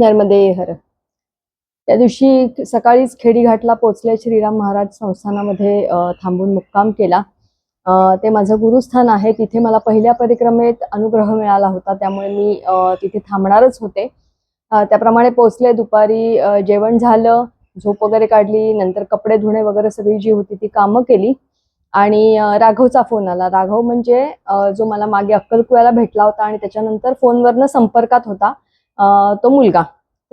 नर्मदे हर. त्या दिवशी सकाळीच खेडीघाटला पोचले श्रीराम महाराज संस्थानामध्ये थांबून मुक्काम केला. ते माझं गुरुस्थान आहे. तिथे मला पहिल्या परिक्रमेत अनुग्रह मिळाला होता. त्यामुळे मी तिथे थांबणारच होते. त्याप्रमाणे पोचले दुपारी जेवण झालं झोप वगैरे काढली नंतर कपडे धुणे वगैरे सगळी जी होती ती कामं केली. आणि राघवचा फोन आला. राघव म्हणजे जो मला मागे अक्कलकुव्याला भेटला होता आणि त्याच्यानंतर फोनवरनं संपर्कात होता. तो मुलगा.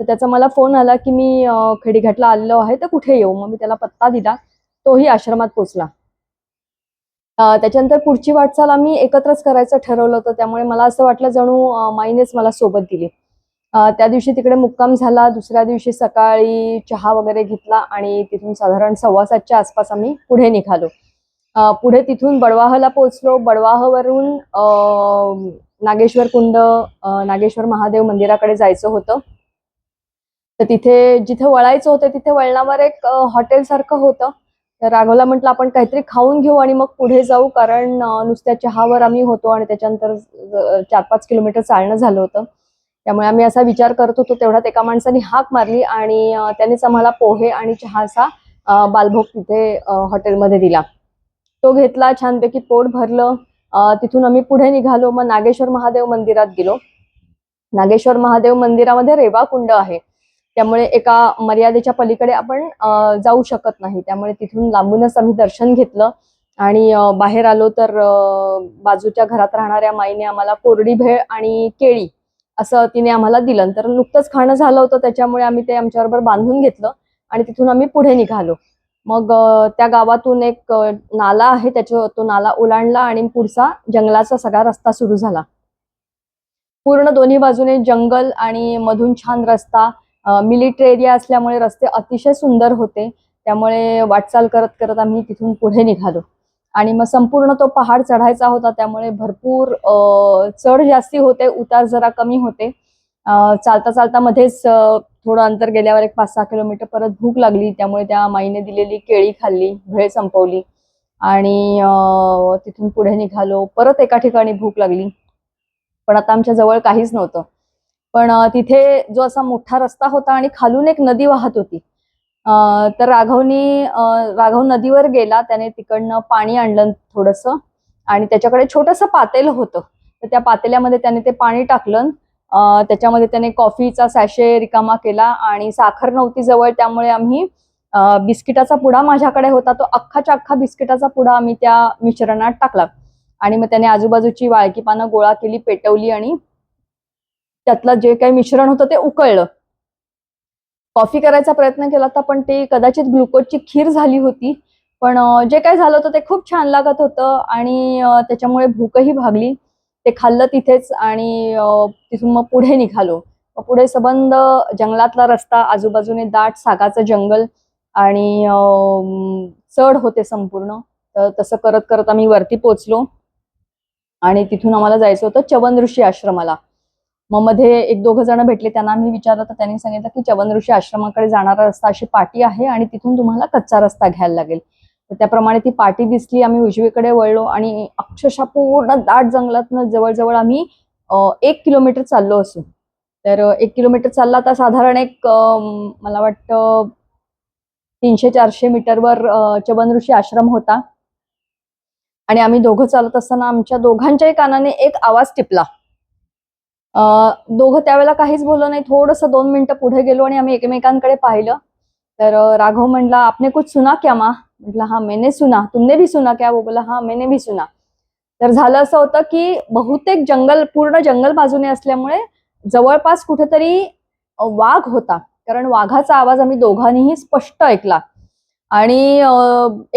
तर त्याचा मला फोन आला की मी खडीघाटला खेडीघाटला आलेलो आहे तर कुठे येऊ? मग मी त्याला पत्ता दिला. तोही आश्रमात पोचला त्याच्यानंतर पुढची वाटचाल आम्ही एकत्रच करायचं ठरवलं होतं. त्यामुळे मला असं वाटलं जणू माईनेच मला सोबत दिली. त्या दिवशी तिकडे मुक्काम झाला. दुसऱ्या दिवशी सकाळी चहा वगैरे घेतला आणि तिथून साधारण सव्वा सातच्या आसपास आम्ही पुढे निघालो. पुढे तिथून बडवाहला पोहोचलो. बडवाहवरून नागेश्वर कुंड नागेश्वर महादेव मंदिराकडे जायचं होतं. तर तिथे जिथे वळायचं होतं तिथे वळणावर एक हॉटेल सारखं होतं. तर राघवला म्हटलं आपण काहीतरी खाऊन घेऊ आणि मग पुढे जाऊ कारण नुसत्या चहावर आम्ही होतो आणि त्याच्यानंतर चार पाच किलोमीटर चालणं झालं होतं. त्यामुळे आम्ही असा विचार करत होतो तेवढ्यात एका माणसाने हाक मारली आणि त्यानेच आम्हाला पोहे आणि चहाचा बालभोग तिथे हॉटेलमध्ये दिला. तो घेतला छानपैकी पोट भरलं. तिथून आम्ही पुढे निघालो मग नागेश्वर महादेव मंदिरात गेलो. नागेश्वर महादेव मंदिरामध्ये रेवा कुंड आहे. त्यामुळे एका मर्यादेच्या पलीकडे आपण जाऊ शकत नाही. त्यामुळे तिथून लांबूनच आम्ही दर्शन घेतलं आणि बाहेर आलो तर बाजूच्या घरात राहणाऱ्या माईने आम्हाला कोरडी भेळ आणि केळी असं तिने आम्हाला दिलं. तर नुकतंच खाणं झालं होतं त्याच्यामुळे आम्ही ते आमच्याबरोबर बांधून घेतलं आणि तिथून आम्ही पुढे निघालो. मग त्या गावातून एक नाला आहे त्याच्या तो नाला ओलांडला आणि पुढचा जंगलाचा सगळा रस्ता सुरू झाला. पूर्ण दोन्ही बाजूने जंगल आणि मधून छान रस्ता मिलिटरी एरिया असल्यामुळे रस्ते अतिशय सुंदर होते. त्यामुळे वाटचाल करत करत आम्ही तिथून पुढे निघालो. आणि मग संपूर्ण तो पहाड चढायचा होता त्यामुळे भरपूर चढ जास्ती होते उतार जरा कमी होते. चालता चालता मध्येच थोडं अंतर गेल्यावर एक पाच सहा किलोमीटर परत भूक लागली. त्यामुळे त्या माईने दिलेली केळी खाल्ली भेळ संपवली. आणि तिथून पुढे निघालो. परत एका ठिकाणी भूक लागली. पण आता आमच्या जवळ काहीच नव्हतं. पण तिथे जो असा मोठा रस्ता होता आणि खालून एक नदी वाहत होती. तर राघवनी राघव नदीवर गेला. त्याने तिकडनं पाणी आणलं थोडंसं. आणि त्याच्याकडे छोटंसं पातेलं होतं. तर त्या पातेल्यामध्ये त्याने ते पाणी टाकलं. त्याच्यामध्ये त्याने कॉफीचा सॅशे रिकामा केला आणि साखर नव्हती जवळ त्यामुळे आम्ही बिस्किटाचा पुडा माझ्याकडे होता. तो अख्खाच्या अख्खा बिस्किटाचा पुडा आम्ही त्या मिश्रणात टाकला. आणि मग त्याने आजूबाजूची वाळकी पानं गोळा केली पेटवली आणि त्यातलं जे काही मिश्रण होतं ते उकळलं. कॉफी करायचा प्रयत्न केला होता पण ते कदाचित ग्लुकोजची खीर झाली होती. पण जे काय झालं होतं ते खूप छान लागत होतं आणि त्याच्यामुळे भूकही भागली. ते खाल्लं तिथेच आणि तिथून मग पुढे निघालो. मग पुढे सबंध जंगलातला रस्ता आजूबाजूने दाट सागाचं जंगल आणि चढ होते संपूर्ण. तर तसं करत करत आम्ही वरती पोचलो आणि तिथून आम्हाला जायचं होतं चवन ऋषी आश्रमाला. मग मध्ये एक दोघं जण भेटले त्यांना आम्ही विचारलं तर त्यांनी सांगितलं की चवन ऋषी आश्रमाकडे जाणारा रस्ता अशी पाटी आहे आणि तिथून तुम्हाला कच्चा रस्ता घ्यायला लागेल. त्याप्रमाणे ती पाटी दिसली आम्ही उजवीकडे वळलो आणि अक्षरशः पूर्ण दाट जंगलातनं जवळजवळ आम्ही एक किलोमीटर चाललो असू तर एक किलोमीटर चालला तर साधारण एक मला वाटतं तीनशे चारशे मीटरवर चबन चवन ऋषी आश्रम होता. आणि आम्ही दोघं चालत असताना आमच्या दोघांच्याही कानाने एक आवाज टिपला. दोघं त्यावेळेला काहीच बोललो नाही थोडंसं दोन मिनिटं पुढे गेलो आणि आम्ही एकमेकांकडे पाहिलं. तर राघव म्हणला आपने कुछ सुना क्या मा? म्हटलं हा मैंने सुना तुमने भी सुना क्या? वो बोला हा मैंने भी सुना. तर झालं असं होतं की बहुतेक जंगल पूर्ण जंगल बाजूने असल्यामुळे जवळपास कुठेतरी वाघ होता. कारण वाघाचा आवाज आम्ही दोघांनीही स्पष्ट ऐकला. आणि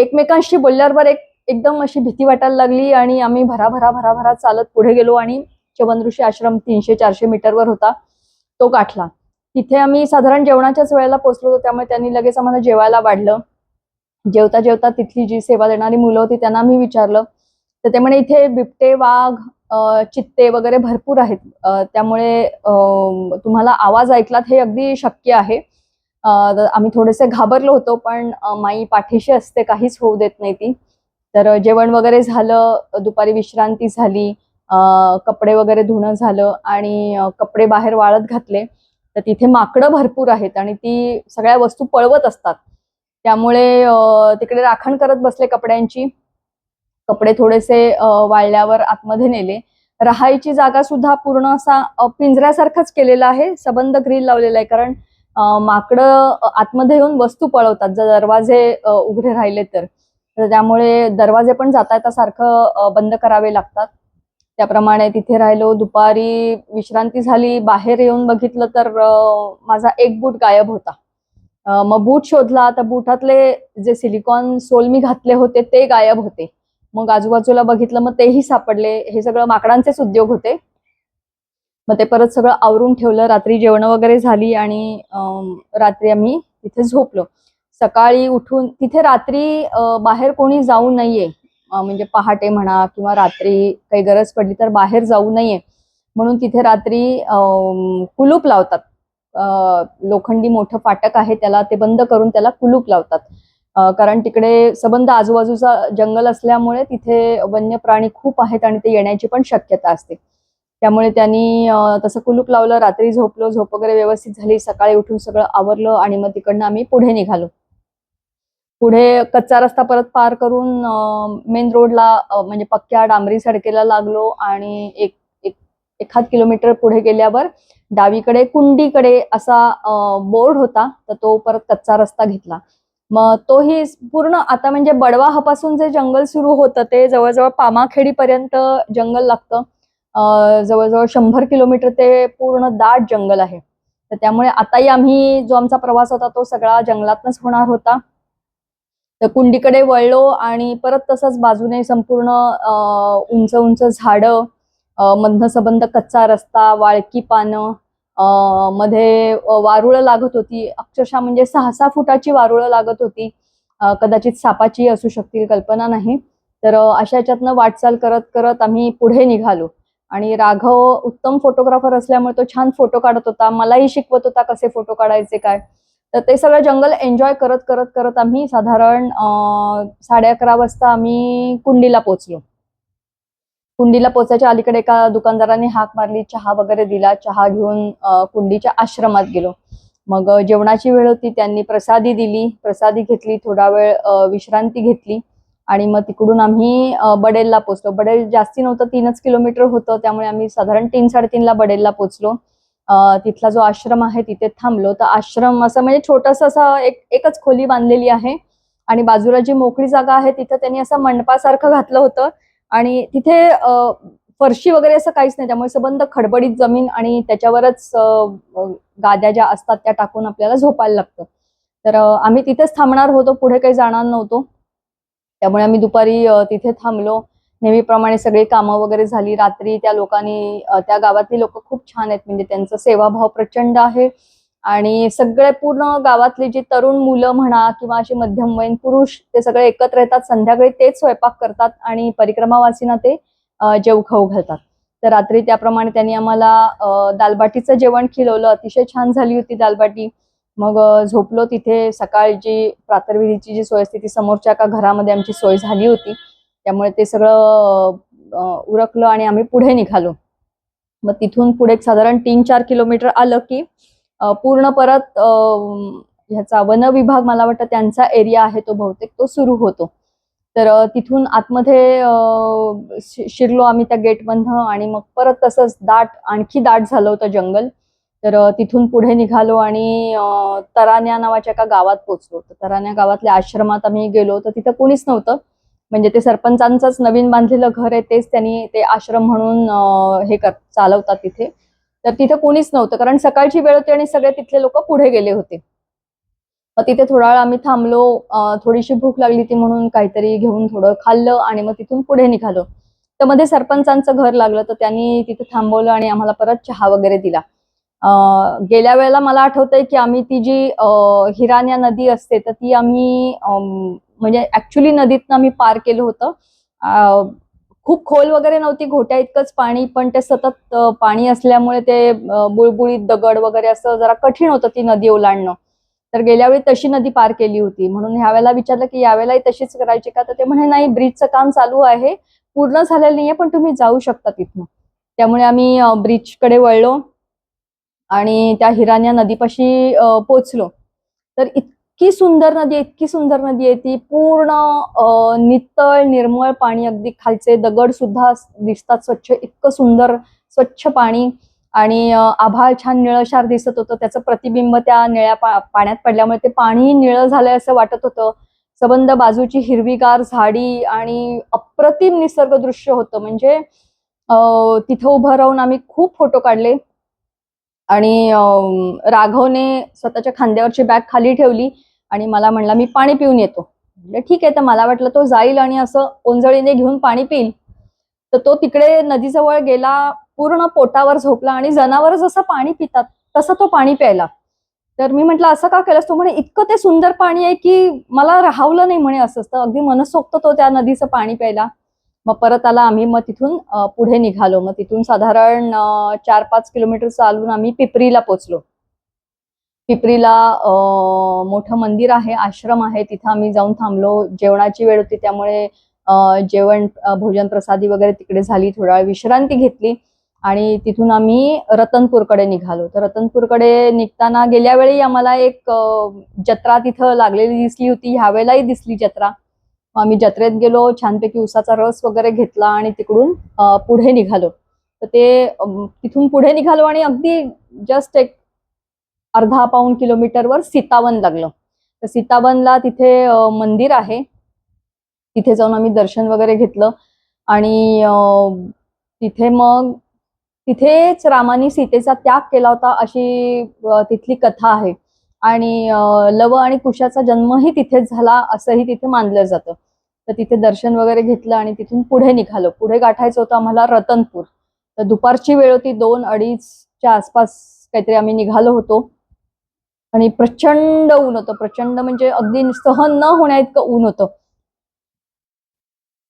एकमेकांशी बोलल्यावर एक एकदम अशी भीती वाटायला लागली आणि आम्ही भराभरा भराभरा चालत पुढे गेलो आणि चवन ऋषी आश्रम तीनशे चारशे मीटरवर होता तो गाठला. तिथे आम्ही साधारण जेवणाच्याच वेळेला पोहोचलो होतो त्यामुळे त्यांनी लगेच आम्हाला जेवायला वाढलं. जेवता जेवता तिथली जी सेवा देणारी मुलं होती त्यांना मी विचारलं. तर ते म्हणे इथे बिबटे वाघ चित्ते वगैरे भरपूर आहेत. त्यामुळे तुम्हाला आवाज ऐकलात हे अगदी शक्य आहे. आम्ही थोडेसे घाबरलो होतो पण माई पाठीशी असते काहीच होऊ देत नाही ती. तर जेवण वगैरे झालं दुपारी विश्रांती झाली कपडे वगैरे धुणं झालं आणि कपडे बाहेर वाळत घातले. तर तिथे माकडं भरपूर आहेत आणि ती सगळ्या वस्तू पळवत असतात. त्यामुळे तिकडे राखण करत बसले कपड्यांची. कपडे थोडेसे वाळल्यावर आतमध्ये नेले. राहायची जागा सुद्धा पूर्ण असा पिंजऱ्यासारखाच पिंजऱ्यासारखंच आहे. सबंध ग्रिल लावलेला आहे. कारण माकडं आतमध्ये येऊन वस्तू पळवतात. जर दरवाजे उघडे राहिले तर. त्यामुळे दरवाजे पण जाता येता सारखं बंद करावे लागतात. त्याप्रमाणे तिथे राहिलो. दुपारी विश्रांती झाली. बाहेर येऊन बघितलं तर माझा एक बूट गायब होता. मग बूट शोधला तर बुटातले जे सिलिकॉन सोल मी घातले होते ते गायब होते. मग आजूबाजूला बघितलं मग तेही सापडले. हे सगळं माकडांचेच उद्योग होते. मग ते परत सगळं आवरून ठेवलं. रात्री जेवण वगैरे झाली आणि रात्री आम्ही तिथे झोपलो. सकाळी उठून तिथे रात्री बाहेर कोणी जाऊ नये. म्हणजे पहाटे म्हणा किंवा रात्री काही गरज पडली तर बाहेर जाऊ नये. म्हणून तिथे रात्री कुलूप लावतात. लोखंडी मोठं फाटक आहे त्याला ते बंद करून त्याला कुलूप लावतात. कारण तिकडे सबंध आजूबाजूचा जंगल असल्यामुळे तिथे वन्य प्राणी खूप आहेत आणि ते येण्याची पण शक्यता असते. त्यामुळे त्यांनी तसं कुलूप लावलं रात्री झोपलो झोप वगैरे व्यवस्थित झाली सकाळी उठून सगळं आवरलं आणि मग तिकडनं आम्ही पुढे निघालो. पुढे कच्चा रस्ता परत पार करून मेन रोडला म्हणजे पक्क्या डांबरी सडकेला लागलो आणि एक एक एखाद किलोमीटर पुढे गेल्यावर डावीकडे कुंडीकडे असा बोर्ड होता तर तो परत कच्चा रस्ता घेतला. मग तोही पूर्ण आता म्हणजे बडवाहापासून जे जंगल सुरू होतं ते जवळजवळ पामाखेडीपर्यंत जंगल लागतं. जवळजवळ शंभर किलोमीटर ते पूर्ण दाट जंगल आहे. तर त्यामुळे आताही आम्ही जो आमचा प्रवास होता तो सगळा जंगलातनच होणार होता. तर कुंडीकडे वळलो आणि परत तसंच बाजूने संपूर्ण उंच उंच झाडं मधनं सबंध कच्चा रस्ता वाळकी पानं मध्ये वारुळं लागत होती. अक्षरशः म्हणजे सहा सहा फुटाची वारुळं लागत होती. कदाचित सापाची असू शकतील कल्पना नाही. तर अशा याच्यातनं वाटचाल करत करत आम्ही पुढे निघालो. आणि राघव उत्तम फोटोग्राफर असल्यामुळे तो छान फोटो काढत होता. मलाही शिकवत होता कसे फोटो काढायचे काय. तर ते सगळं जंगल एन्जॉय करत करत करत आम्ही साधारण साडे अकरा वाजता आम्ही कुंडीला पोचलो कुंडीला पोचायच्या अलीकडे एका दुकानदाराने हाक मारली चहा वगैरे दिला चहा घेऊन कुंडीच्या आश्रमात गेलो. मग जेवणाची वेळ होती त्यांनी प्रसादी दिली प्रसादी घेतली थोडा वेळ विश्रांती घेतली आणि मग तिकडून आम्ही बडेलला पोचलो. बडेल जास्ती नव्हतं तीनच किलोमीटर होतं त्यामुळे आम्ही साधारण तीन साडेतीनला बडेलला पोचलो. तिथला जो आश्रम आहे तिथे थांबलो. तर आश्रम असं म्हणजे छोटस असं एक एकच खोली बांधलेली आहे आणि बाजूला जी मोकळी जागा आहे तिथं त्यांनी असं मंडपासारखं घातलं होतं. आणि तिथे फरशी वगैरे असं काहीच नाही. त्यामुळे सबंध खडबडीत जमीन आणि त्याच्यावरच गाद्या ज्या असतात त्या टाकून आपल्याला झोपायला लागतं. तर आम्ही तिथेच थांबणार होतो. पुढे काही जाणार नव्हतो. त्यामुळे आम्ही दुपारी तिथे थांबलो. नेहमीप्रमाणे सगळी कामं वगैरे झाली. रात्री त्या लोकांनी त्या गावातली लोक खूप छान आहेत. म्हणजे त्यांचा सेवाभाव प्रचंड आहे. आणि सगळे पूर्ण गावातली जी तरुण मुलं म्हणा किंवा अशी मध्यमवयीन पुरुष ते सगळे एकत्र येतात संध्याकाळी तेच स्वयंपाक करतात आणि परिक्रमावासींना ते जेव खाऊ घालतात. तर रात्री त्याप्रमाणे त्यांनी आम्हाला दालबाटीचं जेवण खिलवलं. अतिशय छान झाली होती दालबाटी. मग झोपलो तिथे. सकाळची प्रातर्विधीची जी सोय असते ती समोरच्या एका घरामध्ये आमची सोय झाली होती. त्यामुळे ते सगळं उरकलं आणि आम्ही पुढे निघालो. मग तिथून पुढे एक साधारण तीन चार किलोमीटर आलं की पूर्ण परत ह्याचा वन विभाग मला वाटतं त्यांचा एरिया आहे तो बहुतेक तो सुरू होतो. तर तिथून आतमध्ये शिरलो आम्ही त्या गेटमधनं आणि मग परत तसंच दाट आणखी दाट झालं होतं जंगल. तर तिथून पुढे निघालो आणि तराण्या नावाच्या एका गावात पोहोचलो. तर तराण्या गावातल्या आश्रमात आम्ही गेलो तर तिथं कोणीच नव्हतं. म्हणजे ते सरपंचांचंच नवीन बांधलेलं घर आहे तेच त्यांनी ते आश्रम म्हणून हे कर चालवतात तिथे. तर तिथं कोणीच नव्हतं. कारण सकाळची वेळ होती आणि सगळे तिथले लोक पुढे गेले होते. मग तिथे थोडा वेळ आम्ही थांबलो. थोडीशी भूक लागली ती म्हणून काहीतरी घेऊन थोडं खाल्लं आणि मग तिथून पुढे निघालो. तर मध्ये सरपंचांचं घर लागलं तर त्यांनी तिथे थांबवलं आणि आम्हाला परत चहा वगैरे दिला. गेल्या वेळेला मला आठवतंय की आम्ही ती जी हिरान्या हिराण्या नदी असते तर ती आम्ही म्हणजे ऍक्च्युली नदीतनं आम्ही पार केलं होतं. खूप खोल वगैरे नव्हती घोट्या इतकंच पाणी पण ते सतत पाणी असल्यामुळे ते बुळबुळीत दगड वगैरे असं जरा कठीण होतं ती नदी ओलांडणं. तर गेल्या वेळी तशी नदी पार केली होती. म्हणून ह्या वेळेला विचारलं की यावेळेलाही तशीच करायची का? तर ते म्हणे नाही ब्रिजचं काम चालू आहे. पूर्ण झालेलं नाहीये पण तुम्ही जाऊ शकता तिथनं. त्यामुळे आम्ही ब्रिजकडे वळलो आणि त्या हिराण्या नदीपाशी पोचलो. तर इतकी सुंदर नदी आहे इतकी सुंदर नदी आहे ती पूर्ण नितळ निर्मळ पाणी अगदी खालचे दगड सुद्धा दिसतात स्वच्छ इतकं सुंदर स्वच्छ पाणी. आणि आभाळ छान निळशार दिसत होतं त्याचं प्रतिबिंब त्या निळ्या पा- पाण्यात पडल्यामुळे ते पाणी निळं झालंय असं वाटत होतं. सबंध बाजूची हिरवीगार झाडी आणि अप्रतिम निसर्ग दृश्य होतं. म्हणजे तिथं उभं राहून आम्ही खूप फोटो काढले. आणि राघवने स्वतःच्या खांद्यावरची बॅग खाली ठेवली. आणि मला म्हणला मी पाणी पिऊन येतो. म्हटलं ठीक आहे. तर मला वाटलं तो जाईल आणि असं ओंजळीने घेऊन पाणी पिईल. तर तो तिकडे नदीजवळ गेला पूर्ण पोटावर झोपला आणि जनावर जसं पाणी पितात तसं तो पाणी प्यायला. तर मी म्हटलं असं का केलंस तो? म्हणे इतकं ते सुंदर पाणी आहे की मला राहावलं नाही म्हणे असंच तर अगदी मनसोक्त तो त्या नदीचं पाणी प्यायला. मग परत आला आम्ही मग तिथून पुढे निघालो. मग तिथून साधारण चार पाच किलोमीटर चालून आम्ही पिपरीला पोचलो. पिपरीला मोठं मंदिर आहे आश्रम आहे तिथं आम्ही जाऊन थांबलो. जेवणाची वेळ होती त्यामुळे जेवण भोजन प्रसादी वगैरे तिकडे झाली थोडा वेळ विश्रांती घेतली. आणि तिथून आम्ही रतनपूरकडे निघालो. तर रतनपूरकडे निघताना गेल्या वेळी आम्हाला एक जत्रा तिथं लागलेली दिसली होती. ह्यावेळेलाही दिसली जत्रा. आम्ही जत्रेत गेलो छानपैकी उसाचा रस वगैरे घेतला आणि तिकडून पुढे निघालो. तर ते तिथून पुढे निघालो आणि अगदी जस्ट एक अर्धा पाऊण किलोमीटरवर सीतावन लागलं. तर सीतावनला तिथे मंदिर आहे. तिथे जाऊन आम्ही दर्शन वगैरे घेतलं. आणि तिथे मग तिथेच रामाने सीतेचा त्याग केला होता अशी तिथली कथा आहे. आणि लव आणि कुशाचा जन्मही तिथेच झाला असंही तिथे मानलं जातं. तर तिथे दर्शन वगैरे घेतलं आणि तिथून पुढे निघालो. पुढे गाठायचं होतं आम्हाला रतनपूर. तर दुपारची वेळ होती दोन अडीचच्या आसपास काहीतरी आम्ही निघालो होतो. आणि प्रचंड ऊन होतं. प्रचंड म्हणजे अगदी सहन न होण्या इतकं ऊन होतं.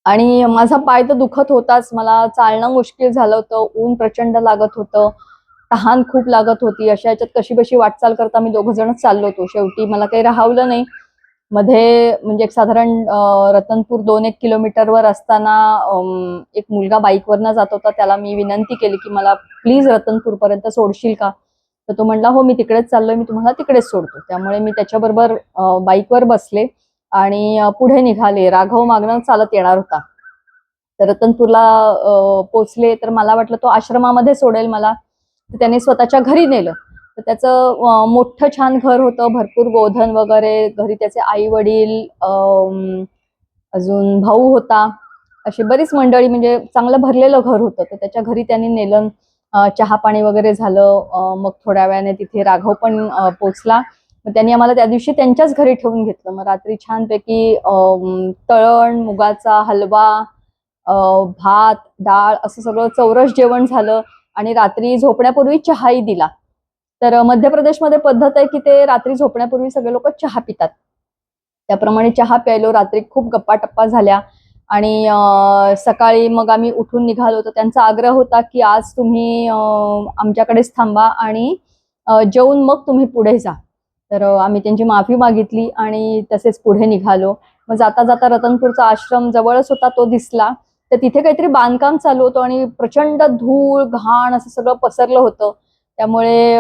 आणि माझा पाय तर दुखत होताच. मला चालणं मुश्किल झालं होतं. ऊन प्रचंड लागत होतं. तहान खूप लागत होती. अशा याच्यात कशी बशी वाटचाल करता मी दोघ जणच चाललो होतो. शेवटी मला काही राहावलं नाही. मध्ये म्हणजे एक साधारण रतनपूर दोन एक किलोमीटरवर असताना एक मुलगा बाईकवरनं जात होता. त्याला मी विनंती केली की मला प्लीज रतनपूरपर्यंत सोडशील का? तर तो म्हणला हो मी तिकडेच चाललोय मी तुम्हाला तिकडेच सोडतो. त्यामुळे मी त्याच्याबरोबर बाईकवर बसले आणि पुढे निघाले. राघव मागणं चालत येणार होता. तर रतनपूरला पोचले तर मला वाटलं तो आश्रमामध्ये सोडेल मला. तर त्याने स्वतःच्या घरी नेलं. तर त्याचं मोठं छान घर होतं. भरपूर गोधन वगैरे घरी त्याचे आई वडील अजून भाऊ होता. अशी बरीच मंडळी म्हणजे चांगलं भरलेलं घर होतं. तर त्याच्या घरी त्यांनी नेलं. चहा पाणी वगैरे झालं मग थोड्या वेळाने तिथे राघव पण पोचला. मग त्यांनी आम्हाला त्या दिवशी त्यांच्याच घरी ठेवून घेतलं. मग रात्री छानपैकी तळण मुगाचा हलवा भात डाळ असं सगळं चौरस जेवण झालं आणि रात्री झोपण्यापूर्वी चहाही दिला. तर मध्य प्रदेशमध्ये पद्धत आहे की ते रात्री झोपण्यापूर्वी सगळे लोक चहा पितात. त्याप्रमाणे चहा प्यायलो रात्री खूप गप्पा टप्पा झाल्या. आणि सकाळी मग आम्ही उठून निघालो. तर त्यांचा आग्रह होता की आज तुम्ही आमच्याकडेच थांबा आणि जेवून मग तुम्ही पुढे जा. तर आम्ही त्यांची माफी मागितली आणि तसेच पुढे निघालो. मग जाता जाता रतनपूरचा आश्रम जवळच होता तो दिसला. तर तिथे काहीतरी बांधकाम चालू होतं आणि प्रचंड धूळ घाण असं सगळं पसरलं होतं. त्यामुळे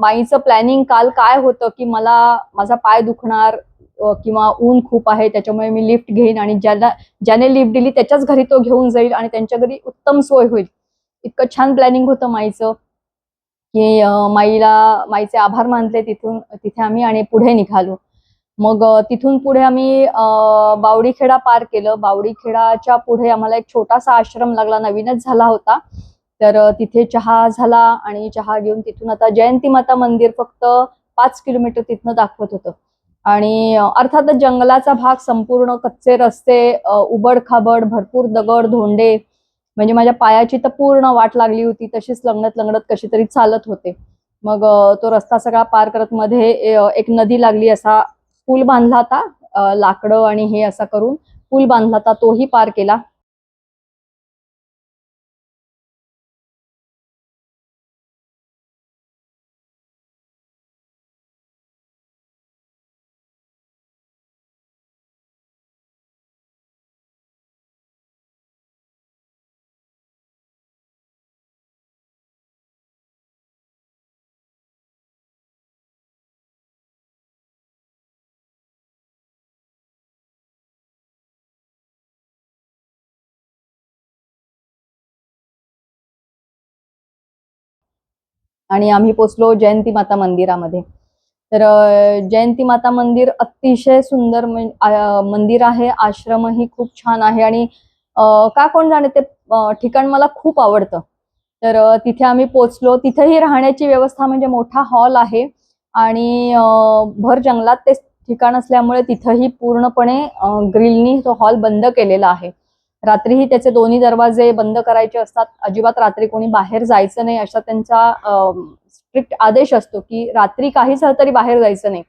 माईचं प्लॅनिंग काल काय होतं की मला माझा पाय दुखणार किंवा ऊन खूप आहे त्याच्यामुळे मी लिफ्ट घेईन आणि ज्याला ज्याने लिफ्ट दिली त्याच्याच घरी तो घेऊन जाईल आणि त्यांच्या घरी उत्तम सोय होईल. इतकं छान प्लॅनिंग होतं माईचं. की माईला माईचे आभार मानले तिथून तिथे आम्ही आणि पुढे निघालो. मग तिथून पुढे आम्ही बावडीखेडा पार केलं. बावडीखेडाच्या पुढे आम्हाला एक छोटासा आश्रम लागला. नवीनच झाला होता. तर तिथे चहा झाला आणि चहा घेऊन तिथून आता जयंती माता मंदिर फक्त पाच किलोमीटर तिथनं दाखवत होतं. आणि अर्थातच जंगलाचा भाग संपूर्ण कच्चे रस्ते उबड खाबड भरपूर दगड धोंडे म्हणजे माझ्या पायाची तर पूर्ण वाट लागली होती तशीच लंगडत लंगडत कशी तरी चालत होते. मग तो रस्ता सगळा पार करत मध्ये एक नदी लागली असा पूल बांधला होता लाकडं आणि हे असा करून पूल बांधला होता तोही पार केला. आणि आम्ही पोचलो जयंती माता मंदिरामध्ये. तर जयंती माता मंदिर अतिशय सुंदर मंदिर आहे आश्रमही खूप छान आहे आणि का कोण जाणे ते ठिकाण मला खूप आवडतं. तर तिथे आम्ही पोचलो. तिथेही राहण्याची व्यवस्था म्हणजे मोठा हॉल आहे आणि भर जंगलात ते ठिकाण असल्यामुळे तिथंही पूर्णपणे ग्रिलनी तो हॉल बंद केलेला आहे. रात्रीही त्याचे दोन्ही दरवाजे बंद करायचे असतात. अजिबात रात्री कोणी बाहेर जायचं नाही अशा त्यांचा स्ट्रिक्ट आदेश असतो की रात्री काही झालं तरी बाहेर जायचं नाही.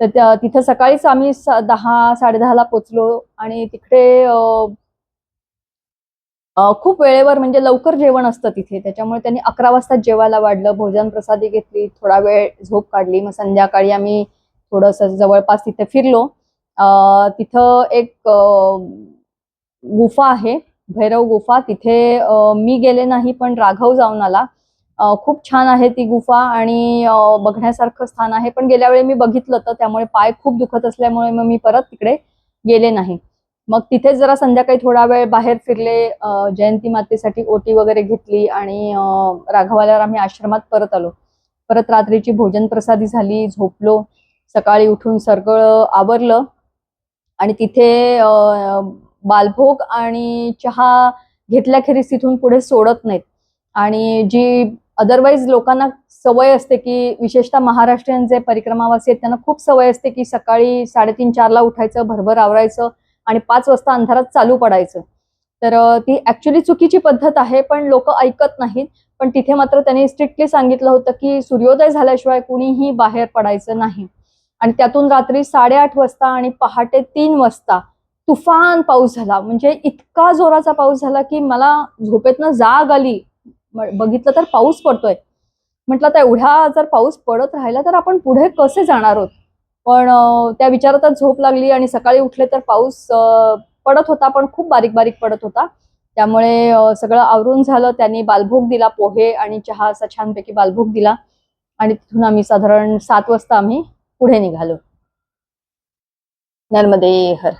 तर त्या- तिथं सकाळीच आम्ही दहा दहा साडेदहाला पोचलो आणि तिकडे खूप वेळेवर म्हणजे लवकर जेवण असतं तिथे. त्याच्यामुळे त्यांनी अकरा वाजता जेवायला वाढलं भोजन प्रसादी घेतली थोडा वेळ झोप काढली. मग संध्याकाळी आम्ही थोडस जवळपास तिथे फिरलो. तिथं एक गुफा आहे. भैरव गुफा. तिथे मी गेले नाही पण राघव जाऊन आला. खूप छान आहे ती गुफा आणि बघण्यासारखं स्थान आहे. पण गेल्या वेळी मी बघितलं तर त्यामुळे पाय खूप दुखत असल्यामुळे मग मी परत तिकडे गेले नाही. मग तिथेच जरा संध्याकाळी थोडा वेळ बाहेर फिरले जयंती मातेसाठी ओटी वगैरे घेतली आणि राघवाल्यावर आम्ही आश्रमात परत आलो. परत रात्रीची भोजन प्रसादी झाली झोपलो. सकाळी उठून सगळं आवरलं आणि तिथे बालभोग आणि चहा घेतल्याखेरीज तिथून पुढे सोडत नाहीत. आणि जी अदरवाईज लोकांना सवय असते की विशेषतः महाराष्ट्रीयन जे परिक्रमावासी आहेत त्यांना खूप सवय असते की सकाळी साडेतीन चारला उठायचं भरभर आवरायचं आणि पाच वाजता अंधारात चालू पडायचं. तर ती ऍक्च्युली चुकीची पद्धत आहे पण लोक ऐकत नाहीत. पण तिथे मात्र त्यांनी स्ट्रिक्टली सांगितलं होतं की सूर्योदय झाल्याशिवाय कुणीही बाहेर पडायचं नाही. आणि त्यातून रात्री साडेआठ वाजता आणि पहाटे तीन वाजता तुफान पाऊस झाला. म्हणजे इतका जोराचा पाऊस झाला की मला झोपेतनं जाग आली. बघितलं तर पाऊस पडतोय. म्हटलं तर एवढा जर पाऊस पडत राहिला तर आपण पुढे कसे जाणार आहोत? पण त्या विचारातच झोप लागली आणि सकाळी उठले तर पाऊस पडत होता पण खूप बारीक बारीक पडत होता. त्यामुळे सगळं आवरून झालं. त्यांनी बालभोग दिला पोहे आणि चहा असा छानपैकी बालभोग दिला. आणि तिथून आम्ही साधारण सात वाजता आम्ही पुढे निघालो. नर्मदे हर.